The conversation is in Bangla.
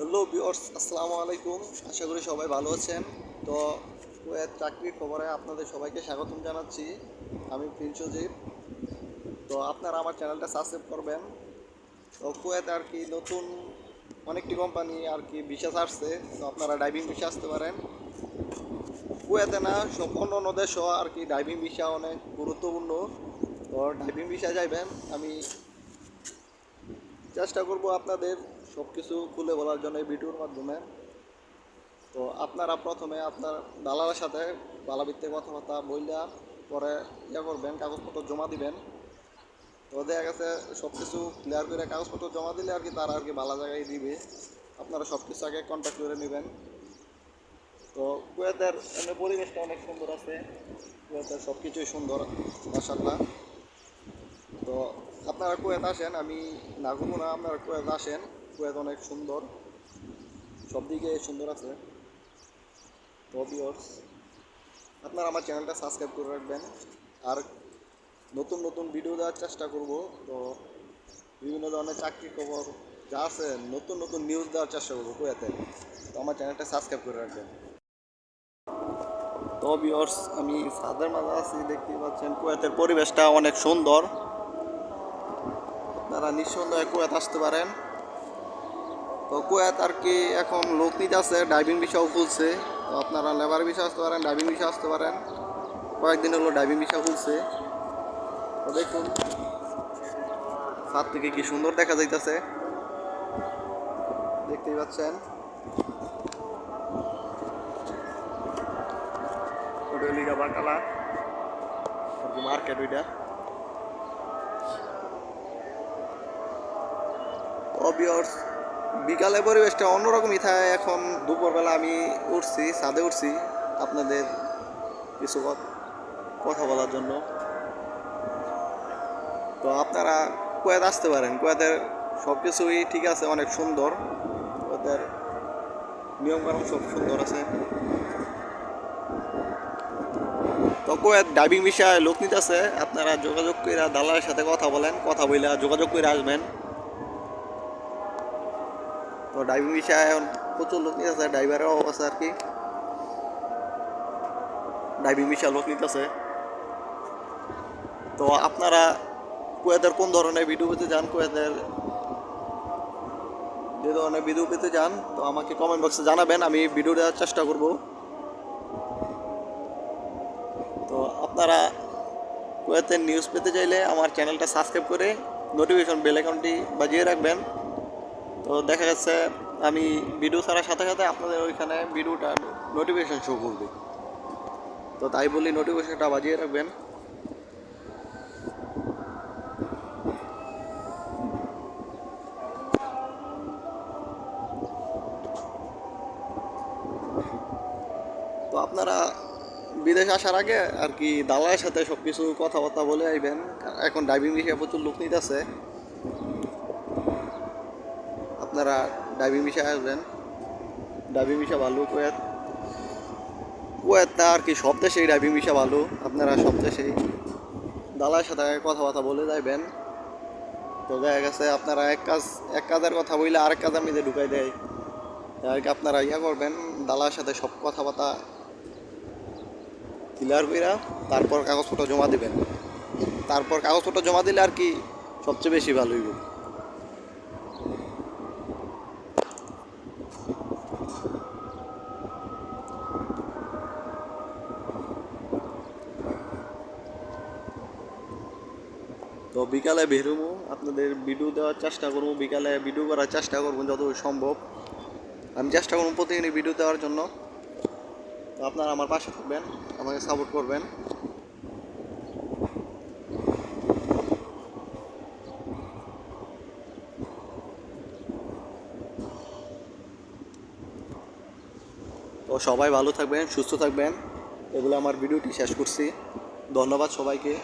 হ্যালো বিয়র্স আসসালামু আলাইকুম। আশা করি সবাই ভালো আছেন। তো কুয়েত চাকরির খবরে আপনাদের সবাইকে স্বাগতম জানাচ্ছি। আমি প্রিন্স সজীব। তো আপনারা আমার চ্যানেলটা সাবস্ক্রাইব করবেন। তো কুয়েত আর কি নতুন অনেকটি কোম্পানি আর কি বিশ্বাস আসছে তো আপনারা ডাইভিং বিষে আসতে পারেন। কুয়েতে না সব অন্য দেশও আর কি ডাইভিং ভিসা অনেক গুরুত্বপূর্ণ। তো ডাইভিং ভিসা যাইবেন, আমি চেষ্টা করব আপনাদের সব কিছু খুলে বলার জন্য এই ভিডিওর মাধ্যমে। তো আপনারা প্রথমে আপনার দালালের সাথে বালাবিত্তে কথাবার্তা বইলা পরে ইয়ে করবেন, কাগজপত্র জমা দিবেন। তো দেখা গেছে সব কিছু ক্লিয়ার করে কাগজপত্র জমা দিলে আর কি তারা আর কি ভালো জায়গায় দিবে। আপনারা সব কিছু আগে কন্ট্যাক্ট করে নেবেন। তো কুয়েতের এমনি পরিবেশটা অনেক সুন্দর আছে। কুয়েতের সব কিছুই সুন্দর মাসাল্লাহ তো আপনারা কুয়েত আসেন, আমি না ঘুমো না আপনারা কুয়েত আসেন। কুয়েত অনেক সুন্দর। সব দিকে সুন্দর আছে। তো আপনারা আমার চ্যানেলটা সাবস্ক্রাইব করে রাখবেন। আর নতুন নতুন ভিডিও দেওয়ার চেষ্টা করব। তো বিভিন্ন ধরনের চাকরি খবর যা আছে, নতুন নতুন নিউজ দেওয়ার চেষ্টা করব কুয়েতে। তো আমার চ্যানেলটা সাবস্ক্রাইব করে রাখবেন। তো ভিউয়ার্স আমি সাদের মাঝে আছি দেখতে পাচ্ছেন কুয়েতের পরিবেশটা অনেক সুন্দর। আপনারা নিঃসন্দেহে কুয়েত আসতে পারেন। তো কুয়েত আর কি এখন লোক নিতে আছে ডাইভিং ভিসাও খুলছে। তো আপনারা লেবার ভিসা আসতে পারেন ডাইভিং ভিসা আসতে পারেন। কয়েকদিন হলো ডাইভিং ভিসা খুলছে। তো দেখুন ছাদ থেকে কি সুন্দর দেখা যাইতেছে। দেখতেই পাচ্ছেন। লিগা মার্কেট ওইটা। অবিয়র্স বিকালে পরিবেশটা অন্যরকমই থাকে। এখন দুপুরবেলা আমি উঠছি, ছাদে উঠছি। আপনাদের কিছু কথা বলার জন্য। তো আপনারা কুয়েত আসতে পারেন। কুয়েতের সব কিছুই ঠিক আছে, অনেক সুন্দর। কুয়েতের নিয়মকানুন সব সুন্দর আছে। তো কুয়েত ডাইভিং বিষয়ে লোক নিতে আছে আপনারা যোগাযোগ করে দালালের সাথে কথা বলেন, কথা বলে যোগাযোগ করে আসবেন। তো ড্রাইভিং বিষয়ে প্রচুর লোক নিতেছে ড্রাইভারের অবস্থা আর কি। ড্রাইভিং বিষয়ে লোক নিতেছে তো আপনারা কুয়েতের কোন ধরনের ভিডিও পেতে চান, কুয়েতের যে ধরনের ভিডিও পেতে চান, তো আমাকে কমেন্ট বক্সে জানাবেন, আমি ভিডিও দেওয়ার চেষ্টা করব। তো আপনারা কুয়েতের নিউজ পেতে চাইলে আমার চ্যানেলটা সাবস্ক্রাইব করে নোটিফিকেশন বেল অ্যাকাউন্টটি বাজিয়ে রাখবেন। তো দেখা যাচ্ছে আমি ভিডিও ছাড়ার সাথে সাথে আপনাদের ওইখানে ভিডিওটা নোটিফিকেশান শো করবে। তো তাই বলি নোটিফিকেশনটা বাজিয়ে রাখবেন। তো আপনারা বিদেশ আসার আগে আর কি দালালের সাথে সব কিছু কথাবার্তা বলে আইবেন। এখন ড্রাইভিং বিষয়ে প্রচুর লোক নিতেছে। আপনারা ডাইভিং বিষয়ে আসবেন। ডাইভিং বিষয় ভালো কুয়েত। কুয়েত না আর কি সব দেশেই ডাইভিং বিষয় ভালো আপনারা সব দেশেই দালার সাথে কথাবার্তা বলে যাইবেন। তো দেখা গেছে আপনারা এক কাজ, এক কাজের কথা বললে আরেক কাজের মধ্যে ঢুকাই দেয়। আর কি আপনারা ইয়া করবেন দালার সাথে সব কথাবার্তা ক্লিয়ার কইরা তারপর কাগজপত্র জমা দিবেন। তারপর কাগজপত্র জমা দিলে আর কি সবচেয়ে বেশি ভালো হইব। তো বিকালে বেরোবো, আপনাদের ভিডিও দেওয়ার চেষ্টা করব, বিকালে ভিডিও করার চেষ্টা করব যত সম্ভব। আমি চেষ্টা করব প্রতিদিনই ভিডিও দেওয়ার জন্য। তো আপনারা আমার পাশে থাকবেন, আমাকে সাপোর্ট করবেন। তো সবাই ভালো থাকবেন, সুস্থ থাকবেন। এগুলো আমার ভিডিওটি শেষ করছি। ধন্যবাদ সবাইকে।